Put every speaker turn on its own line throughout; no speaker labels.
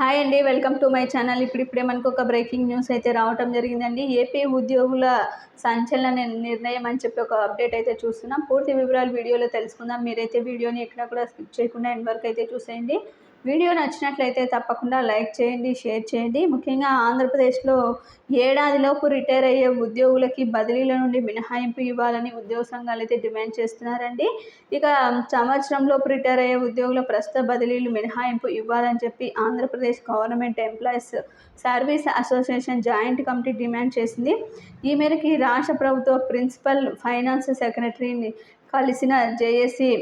Hi అండి welcome to my channel. ఇప్పుడిప్పుడే మనకు ఒక బ్రేకింగ్ న్యూస్ అయితే రావటం జరిగిందండి. ఏపీ ఉద్యోగుల సంచలన నిర్ణయం అని చెప్పి ఒక అప్డేట్ అయితే చూస్తున్నాం. పూర్తి వివరాలు వీడియోలో తెలుసుకుందాం. మీరైతే వీడియోని ఎక్కడ కూడా స్కిప్ చేయకుండా ఎండ్ వరకు అయితే చూసేయండి. వీడియో నచ్చినట్లయితే తప్పకుండా లైక్ చేయండి షేర్ చేయండి. ముఖ్యంగా ఆంధ్రప్రదేశ్లో ఏడాదిలోపు రిటైర్ అయ్యే ఉద్యోగులకి బదిలీల నుండి మినహాయింపు ఇవ్వాలని ఉద్యోగ సంఘాలు అయితే డిమాండ్ చేస్తున్నారండి. ఇక సంవత్సరంలోపు రిటైర్ అయ్యే ఉద్యోగుల ప్రస్తుత బదిలీలు మినహాయింపు ఇవ్వాలని చెప్పి Andhra Pradesh government employees service association joint committee demand చేసింది. ఈ మేరకు రాష్ట్ర ప్రభుత్వ ప్రిన్సిపల్ ఫైనాన్స్ సెక్రటరీని కలిసిన JAC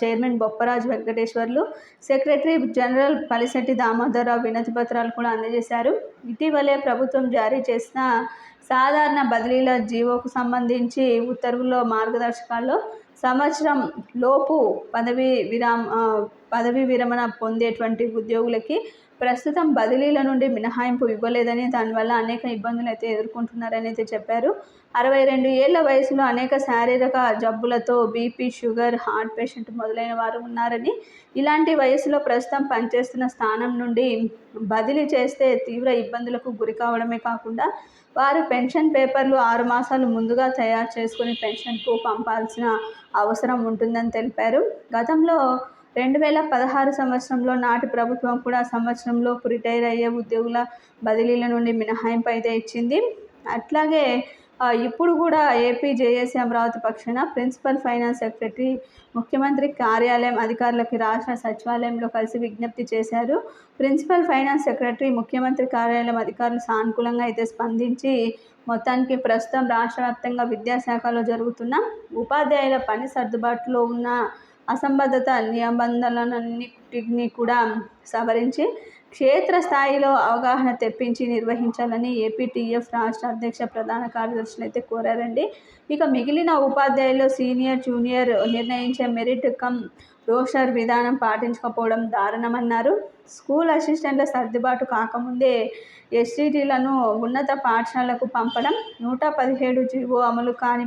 chairman Bopparaju Venkateswarlu secretary general Palisetti Damodara Rao వినతి పత్రాలు కూడా అందజేశారు. ఇటీవలే ప్రభుత్వం జారీ చేసిన సాధారణ బదిలీల జీవోకు సంబంధించి ఉత్తర్వుల్లో మార్గదర్శకాల్లో సంవత్సరం లోపు పదవీ విరామ పదవీ విరమణ పొందేటువంటి ఉద్యోగులకి ప్రస్తుతం బదిలీల నుండి మినహాయింపు ఇవ్వలేదని దానివల్ల అనేక ఇబ్బందులు అయితే ఎదుర్కొంటున్నారని అయితే చెప్పారు. అరవై రెండు ఏళ్ళ వయసులో అనేక శారీరక జబ్బులతో బీపీ షుగర్ హార్ట్ పేషెంట్ మొదలైన వారు ఉన్నారని ఇలాంటి వయసులో ప్రస్తుతం పనిచేస్తున్న స్థానం నుండి బదిలీ చేస్తే తీవ్ర ఇబ్బందులకు గురి కావడమే కాకుండా వారు పెన్షన్ పేపర్లు ఆరు మాసాలు ముందుగా తయారు చేసుకుని పెన్షన్కు పంపాల్సిన అవసరం ఉంటుందని తెలిపారు. గతంలో రెండు వేల పదహారు సంవత్సరంలో నాటి ప్రభుత్వం కూడా సంవత్సరంలో రిటైర్ అయ్యే ఉద్యోగుల బదిలీల నుండి మినహాయింపు అయితే ఇచ్చింది. అట్లాగే ఇప్పుడు కూడా ఏపీ జేఏసీ అమరావతి పక్షాన ప్రిన్సిపల్ ఫైనాన్స్ సెక్రటరీ ముఖ్యమంత్రి కార్యాలయం అధికారులకి రాష్ట్ర సచివాలయంలో కలిసి విజ్ఞప్తి చేశారు. ప్రిన్సిపల్ ఫైనాన్స్ సెక్రటరీ ముఖ్యమంత్రి కార్యాలయం అధికారులు సానుకూలంగా అయితే స్పందించి మొత్తానికి ప్రస్తుతం రాష్ట్ర వ్యాప్తంగా విద్యాశాఖలో జరుగుతున్న ఉపాధ్యాయుల పని సర్దుబాటులో ఉన్న అసంబద్ధత నిబంధనలన్నిటిని కూడా సవరించి క్షేత్రస్థాయిలో అవగాహన తెప్పించి నిర్వహించాలని ఏపీటీఎఫ్ రాష్ట్ర అధ్యక్ష ప్రధాన కార్యదర్శులు అయితే కోరారండి. ఇక మిగిలిన ఉపాధ్యాయులు సీనియర్ జూనియర్ నిర్ణయించే మెరిట్ కమ్ రోస్టర్ విధానం పాటించకపోవడం దారుణమన్నారు. స్కూల్ అసిస్టెంట్ల సర్దుబాటు కాకముందే ఎస్టీటీలను ఉన్నత పాఠశాలకు పంపడం నూట పదిహేడు జీవో అమలు కాని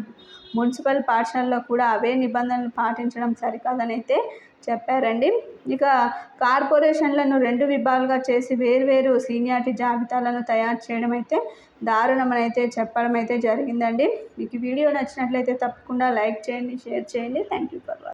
మున్సిపల్ పాఠశాలలో కూడా అవే నిబంధనలు పాటించడం సరికాదని అయితే చెప్పారండి. ఇక కార్పొరేషన్లను రెండు విభాగాలుగా చేసి వేర్వేరు సీనియారిటీ జాబితాలను తయారు చేయడం అయితే దారుణమని అయితే చెప్పడం అయితే జరిగిందండి. మీకు వీడియో నచ్చినట్లయితే తప్పకుండా లైక్ చేయండి షేర్ చేయండి. Thank you for